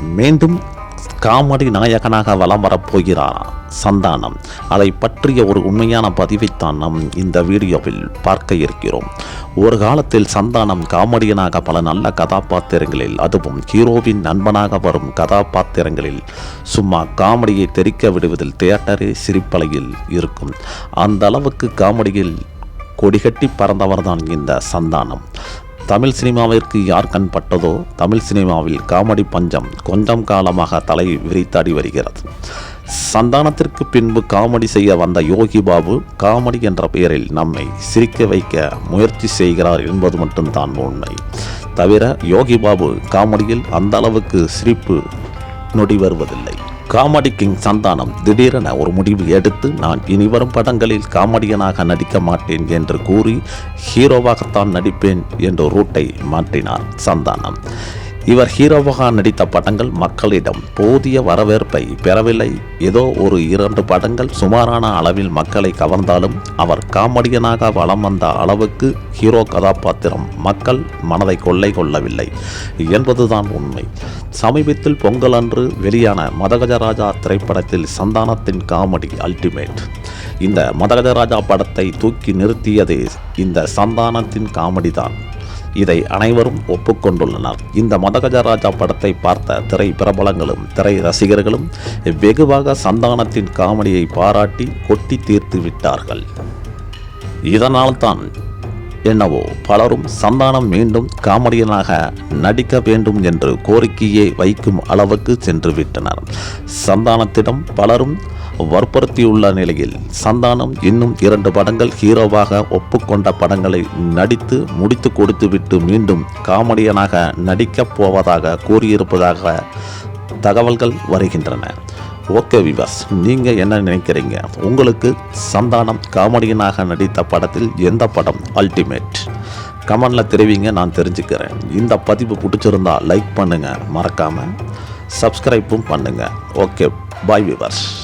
மீண்டும் காமெடி நாயகனாக வலம் வரப்போகிறாராம் சந்தானம். அதை பற்றிய ஒரு உண்மையான பதிவைத்தான் நாம் இந்த வீடியோவில் பார்க்க இருக்கிறோம். ஒரு காலத்தில் சந்தானம் காமெடியனாக பல நல்ல கதாபாத்திரங்களில் அதுவும் ஹீரோவின் நண்பனாக வரும் கதாபாத்திரங்களில் சும்மா காமெடியை தெரிக்க விடுவதில் தியேட்டரே சிரிப்பலையில் இருக்கும். அந்த அளவுக்கு காமெடியில் கொடிகட்டி பறந்தவர்தான் இந்த சந்தானம். தமிழ் சினிமாவிற்கு யார் கண் பட்டதோ தமிழ் சினிமாவில் காமெடி பஞ்சம் கொஞ்சம் காலமாக தலை விரித்தாடி வருகிறது. சந்தானத்திற்கு பின்பு காமெடி செய்ய வந்த யோகி பாபு காமெடி என்ற பெயரில் நம்மை சிரிக்க வைக்க முயற்சி செய்கிறார் என்பது மட்டும்தான் உண்மை. தவிர யோகி பாபு காமெடியில் அந்த அளவுக்கு சிரிப்பு நொடி வருவதில்லை. காமெடி கிங் சந்தானம் திடீரென ஒரு முடிவு எடுத்து நான் இனிவரும் படங்களில் காமெடியனாக நடிக்க மாட்டேன் என்று கூறி ஹீரோவாகத்தான் நடிப்பேன் என்ற ரூட்டை மாற்றினார் சந்தானம். இவர் ஹீரோவாக நடித்த படங்கள் மக்களிடம் போதிய வரவேற்பை பெறவில்லை. ஏதோ ஒரு இரண்டு படங்கள் சுமாரான அளவில் மக்களை கவர்ந்தாலும் அவர் காமெடியனாக வலம் வந்த அளவுக்கு ஹீரோ கதாபாத்திரம் மக்கள் மனதை கொள்ளை கொள்ளவில்லை என்பதுதான் உண்மை. சமீபத்தில் பொங்கல் அன்று வெளியான மதகஜராஜா திரைப்படத்தில் சந்தானத்தின் காமெடி அல்டிமேட். இந்த மதகஜராஜா படத்தை தூக்கி நிறுத்தியதே இந்த சந்தானத்தின் காமெடி தான் இதை அனைவரும் ஒப்புக்கொண்டுள்ளனர். இந்த மதகஜராஜா படத்தை பார்த்த திரை பிரபலங்களும் திரை ரசிகர்களும் வெகுவாக சந்தானத்தின் காமெடியை பாராட்டி கொட்டி தீர்த்து விட்டார்கள். இதனால்தான் என்னவோ பலரும் சந்தானம் மீண்டும் காமெடியனாக நடிக்க வேண்டும் என்று கோரிக்கையை வைக்கும் அளவுக்கு சென்று விட்டனர். சந்தானத்திடம் பலரும் வற்புறுத்தியுள்ள நிலையில் சந்தானம் இன்னும் இரண்டு படங்கள் ஹீரோவாக ஒப்புக்கொண்ட படங்களை நடித்து முடித்து கொடுத்துவிட்டு மீண்டும் காமெடியனாக நடிக்கப் போவதாக கூறியிருப்பதாக தகவல்கள் வருகின்றன. ஓகே விவாஸ் நீங்கள் என்ன நினைக்கிறீங்க? உங்களுக்கு சந்தானம் காமெடியனாக நடித்த படத்தில் எந்த படம் அல்டிமேட் கமெண்டில் தெரிவிங்க நான் தெரிஞ்சுக்கிறேன். இந்த பதிவு பிடிச்சிருந்தா லைக் பண்ணுங்கள் மறக்காமல் சப்ஸ்கிரைப்பும் பண்ணுங்கள் ஓகே பாய் விவாஸ்